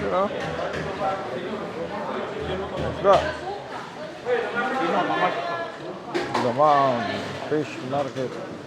You know? Isda. Lamang. Fish market. No,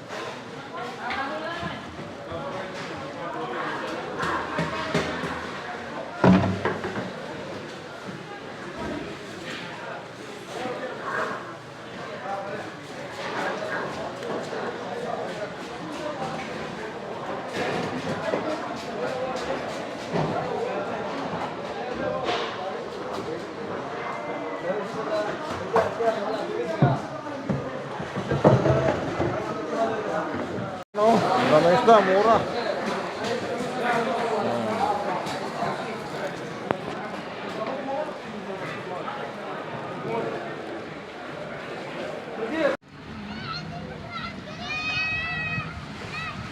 ang dami isda, mura.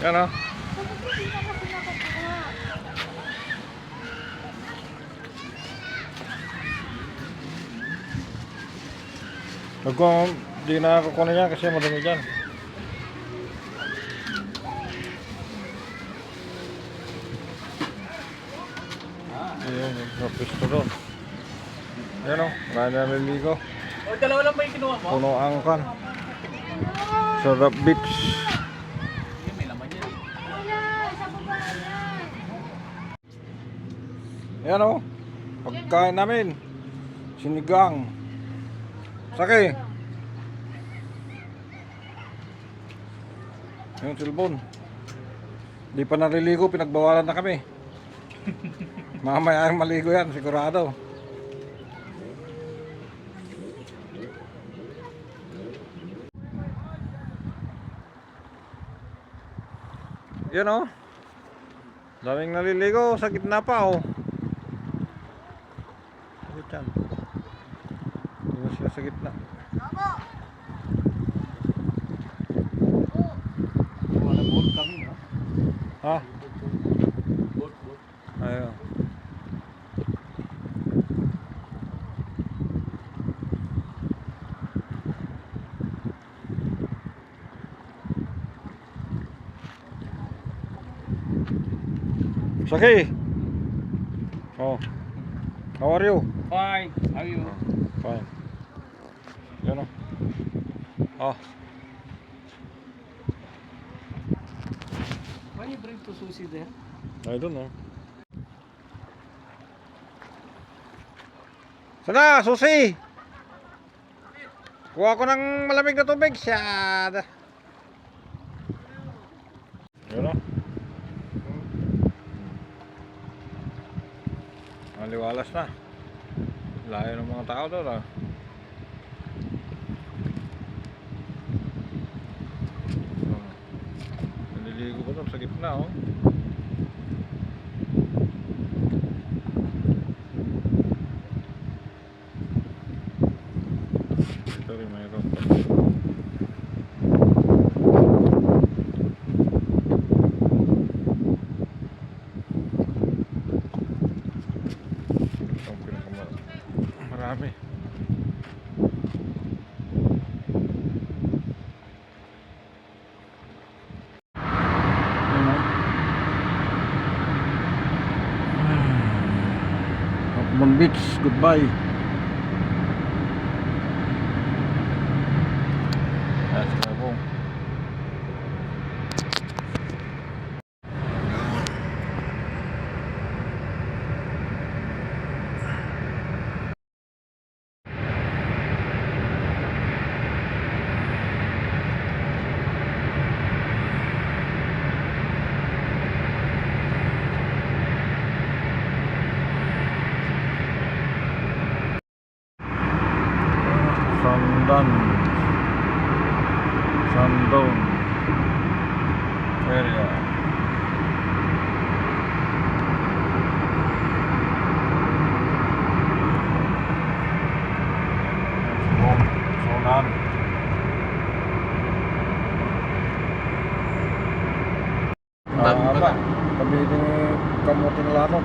Yan. Nagkong, di na kukunin yan kasi madami dyan. Ayun, sa pisto doon. Yan o, marami na naliligo. O, dalawa lang ba yung kinuha mo? Puno ang kan. Sarap beach. Yun, may laman yan. Yan o, pagkain namin. Sinigang. Saki. Yung silbon. Di pa naliligo, pinagbawalan na kami. Mamaya ang maligo yan, sigurado. Yan o. Daming naliligo sa gitna pa o. Sakit yan. Hindi sila sa gitna. Wala Saki. Oh. How are you? Fine. How are you? Fine. Yan o. Ah. Why you bring to sushi there? I don't know. Sana, susi! Kuha ko ng malamig na tubig. Siyada. Yun o. Maliwalas na. Layo ng mga tao doon ah. Naliligo ko doon sa gitna oh. Ito rin mayroon pa. Ito ang pinakamara- Marami. Ano? Hapmon Beach, goodbye. Sandan Sandown area Sonan Apa? Kami ini kamu tinggal apa?